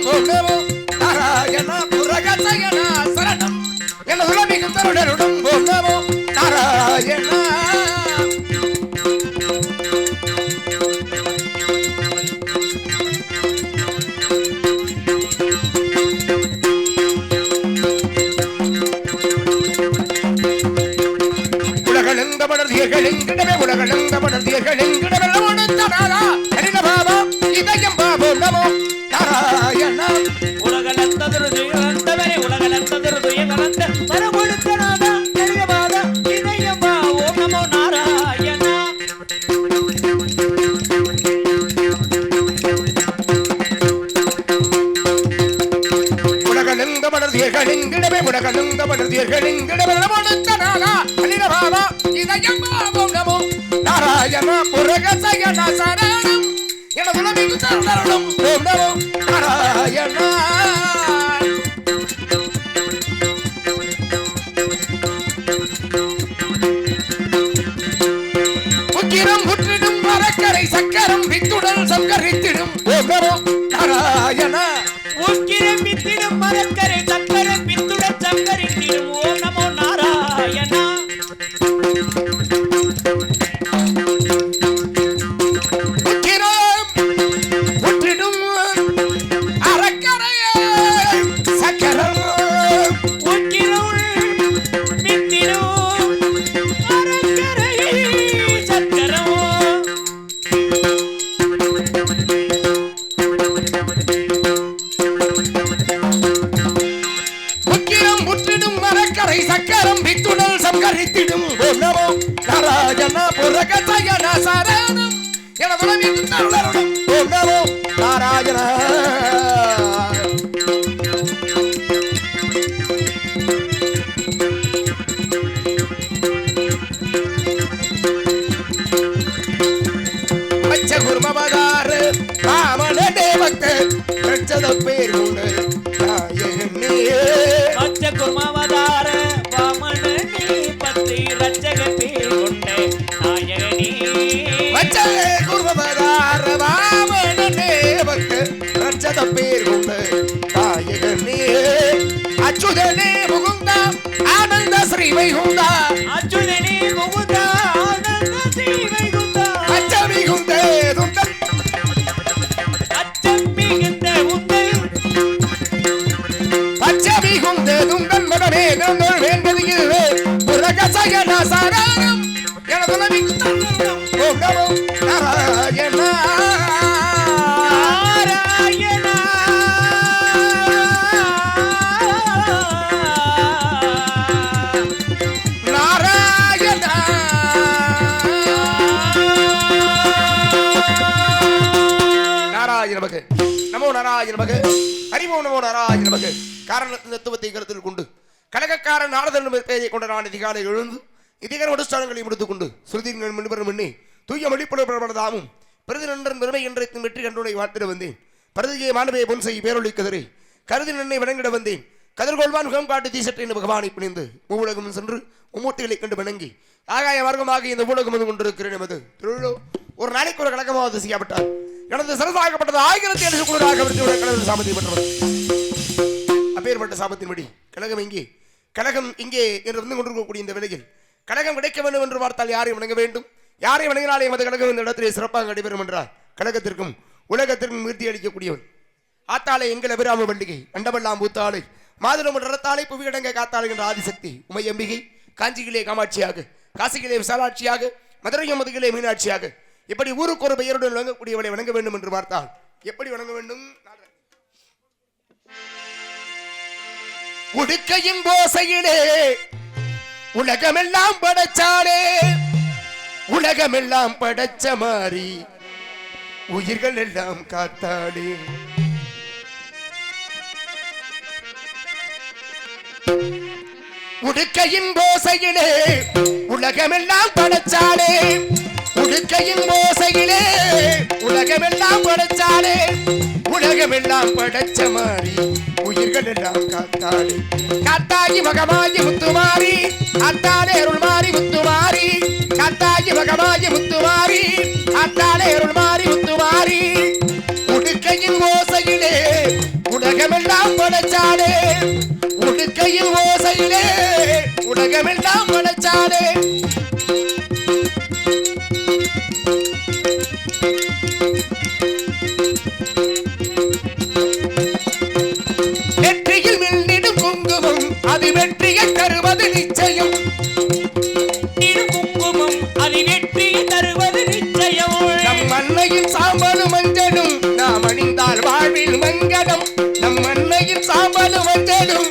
போகவோ நாராயண புரகசயன சரணம்? என உலமிகும் தருடருடன் போகவோ நாராயண பாபா இதயம் பாபோ நமோ. நாராயணா உலகளந்ததொரு துயரந்தவரே உலகளந்ததொரு துயரந்த மரபொடுத்தனாத நெடுகபாத இதயமா ஓம் நமோ நாராயணா. உலகளந்த படர்தியர்களெங்கிடவே உலகளந்த படர்தியர்களெங்கிடவே நமோனந்தனாரா ஹரின பாபா இதயம் பாபோ நமோ நாராயணா புரகசயன சரணம் உக்கிரம் முற்றிடும் மரக்கரை சக்கரம் வித்துடன் சங்கரித்திடும் நாராயணா. சக்கரம் சம்கரித்திடும் சங்கரித்திடும். ஓம் நமோ நாராயணா புரகசயன சரணம். எனதுலமிகு தருணம் ஓம் நமோ நாராயணா. பச்ச குருமபதாரு ராமன தேவத்த பேர் ஸ்ரீ வைகுந்தா அச்சுதனே முகுதா ஆனந்த ஸ்ரீவைகுந்தா அச்ச மிகுந்த துந்தல் அச்சம் மிகுந்த உந்தல். பச்ச மிகுந்த துந்தல் மகனே நந்தோள் வேண்டது இதுவே. புரகசயன நமோ நமக்கு ஹரிமோ நமோ நாராயண நமக்கு காரண தத்துவத்தை கருத்தில் கொண்டு கழகக்காரன் நாரதன் பெயரை கொண்ட நான் அதிகாலை எழுந்து இதிகர அனுஷ்டானங்களை முடித்துக் கொண்டு சுருதி முன்பெறும் பண்ணி தூய மொழிப்புலப்படதாமும் பிரதி நன்றன் பெருமை என்றைக்கும் வெற்றி கண்டுனை வாழ்த்திட வந்தேன். பரதியை மாணவியை பொன் செய்ய பேரொழி கதிரை கருதி நன்னை வணங்கிட வந்தேன். கதிர்கொள்வான் முகம் காட்டு தீசட்டை என்று பகவானை பிணிந்து மூவுலகம் சென்று மும்மூர்த்திகளை கண்டு வணங்கி ஆகாய மார்க்கமாக இந்த ஊடகம் வந்து கொண்டிருக்கிறேன் எமது திருவிழோ ஒரு நாளைக்கு ஒரு கழகமாவது செய்யப்பட்டார் எனது சிறசாகப்பட்டது ஆயிரத்தி எழுநூறு குழுவாக கடந்த சாமதி பெற்றவர் அப்பேற்பட்ட சாபத்தின்படி கழகம் இங்கே கழகம் இங்கே என்று வந்து கொண்டிருக்கக்கூடிய இந்த வேளையில் கழகம் கிடைக்க வேண்டும் என்று பார்த்தால் யாரையும் வணங்க வேண்டும். யாரை வணங்கினாலே எமது கழகம் இந்த இடத்திலே சிறப்பாக நடைபெறும் என்றால் கழகத்திற்கும் உலகத்திற்கும் மீர்த்தி அளிக்கக்கூடியவர் ஆத்தாளை எங்கள் அபிராம பண்டிகை அண்டமெல்லாம் பூத்தாளை மாதுளம் ரத்தாலை புவியடங்க காத்தாளை என்ற ஆதிசக்தி உமையம்பிகை காஞ்சியிலே காமாட்சியாக காசியிலே விசாலாட்சியாக மதுரையும் மதுகிலே மீனாட்சியாக இப்படி ஊருக்கு ஒரு பெயருடன் வழங்கக்கூடியவளை வணங்க வேண்டும் என்று பார்த்தால் எப்படி வணங்க வேண்டும்? உடுக்கையின் போசையிலே உலகமெல்லாம் படைச்சாலே உலகமெல்லாம் படைச்ச மாறி உயிர்கள் எல்லாம் காத்தாளே உடுக்கையின் போசையிலே உலகமெல்லாம் படைச்சாலே உடுக்கையின் போசையிலே உலகமெல்லாம் படைச்சாலே உலகமெல்லாம் படைச்ச மாறி உயிர்கள் எல்லாம் காத்தாளே. காத்தாகி மகமாகி முத்துமாரி அத்தாலே அருள் மாறி முத்துமாரி காத்தாகி மகமாகி முத்துமாரி அத்தாலே அருள் மாறி முத்துமாரி உடுக்கையின் ஓசையிலே உலகமெல்லாம் படைச்சாலே உடுக்கையின் ஓசையிலே உலகமெல்லாம் படைச்சாலே வெற்றியில் மின்னிடும் குங்குமம் அது வெற்றியை தருவது நிச்சயம். குங்குமம் அது வெற்றியை தருவது நிச்சயம். நம் அன்னையின் சாம்பலும் மஞ்சளும் நாம் அணிந்தால் வாழ்வில் மங்கடம் நம் அன்னையின் சாம்பலும் மஞ்சளும்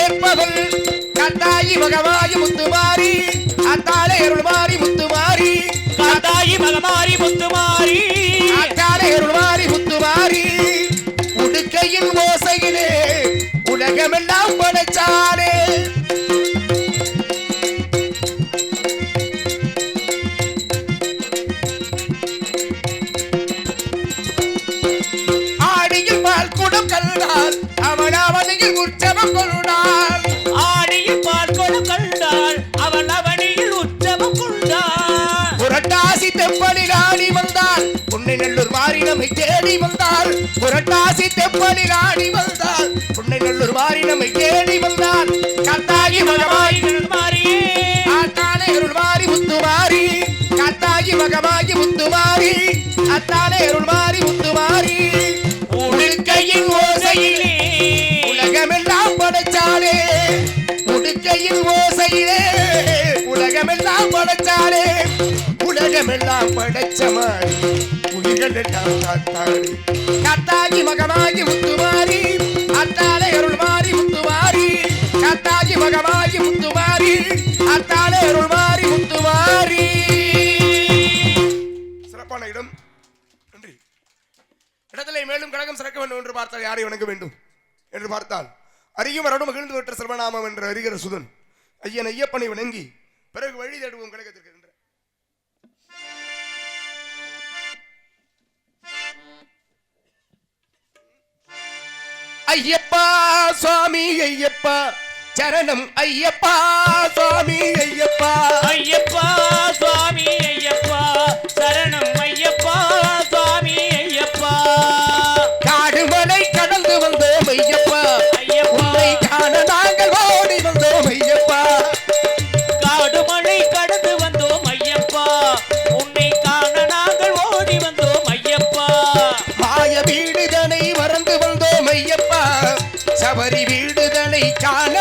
ஏற்பவள் கத்தாயி மகமாயி முத்துமாரி அத்தாலே அருள்மாரி முத்துமாரி காத்தாயி மகமாரி முத்துமாரி அத்தாலே அருள்மாரி முத்துமாரி உடுக்கையின் ஓசையிலே உலகமெல்லாம் படைச்சாலே. ஆடியில் பால் குடம் அவனையில் உற்சவம் கொண்டாள் ஆடியில் பார்க்கொடும் கண்டாள். அவள் அவனியில் உற்சவம் கொண்டாள். புரட்டாசி தெப்பலில் ஆடி வந்தாள். புன்னை நல்லூர் மாறி நம்மை தேடி வந்தாள். புரட்டாசி தெப்பலில் ஆடி வந்தாள். புன்னை நல்லூர் மாறி நம்மை தேடி வந்தாள். கத்தாகி மகமாய் மாறியே ஆத்தாலே அருள் மாறி முத்து மாறி கத்தாகி மகமாகி முத்து மாறி அத்தாலே அருள் மாறி முத்து மாறி உடுக்கையின் ஓசையிலே ஓசையிலே உலகமெல்லாம் படைச்சாரே உலகமெல்லாம் படைச்ச மாதிரி உயிர்கள் எல்லாம் காத்தாடி காத்தாகி மகமாகி முத்துமாரி. அத்தாலே அருள் மாறி முத்துமாரி. காத்தாகி மகமாகி முத்துமாரி. அத்தாலே அருள் மாறி முத்துமாரி. சிறப்பான இடம். நன்றி. இடத்திலே மேலும் கழகம் சிறக்க வேண்டும் என்று பார்த்தால் யாரை வணங்க வேண்டும்? என்று பார்த்தால் அறியும் அரடும் மகிழ்ந்து பெற்ற சர்வநாமம் என்று அறிகிற சுதன். ஐயன் ஐயப்பனை வணங்கி பிறகு வழி தேடுவோம் கழகத்திற்கு என்ற ஐயப்பா சுவாமி ஐயப்பா. சரணம் ஐயப்பா சுவாமி ஐயப்பா. ஐயப்பா சபரி வீடுதனை காண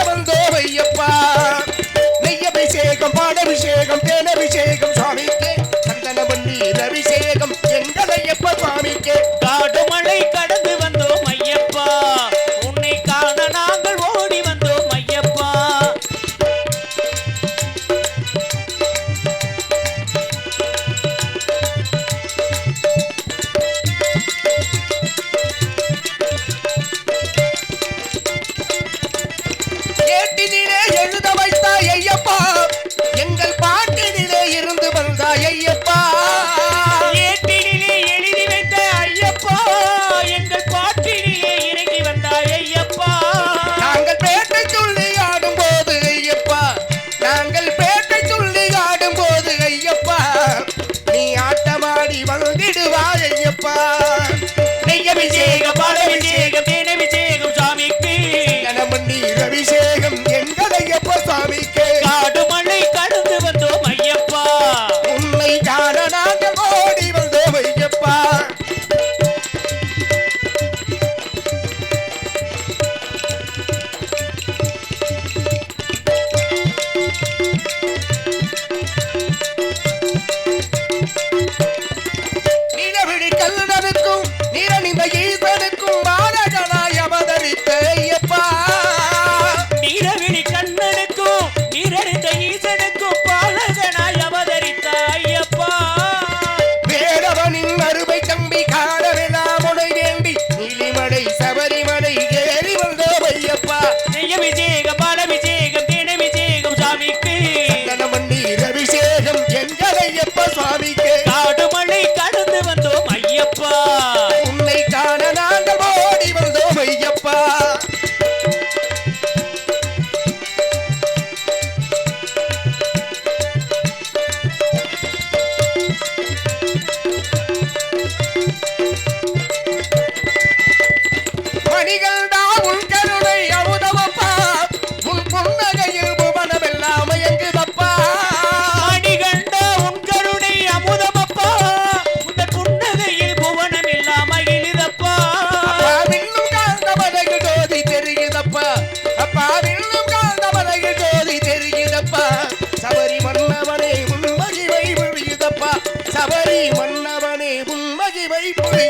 உன்மகிமை மன்னவனே உன்மகிமை வைப்பு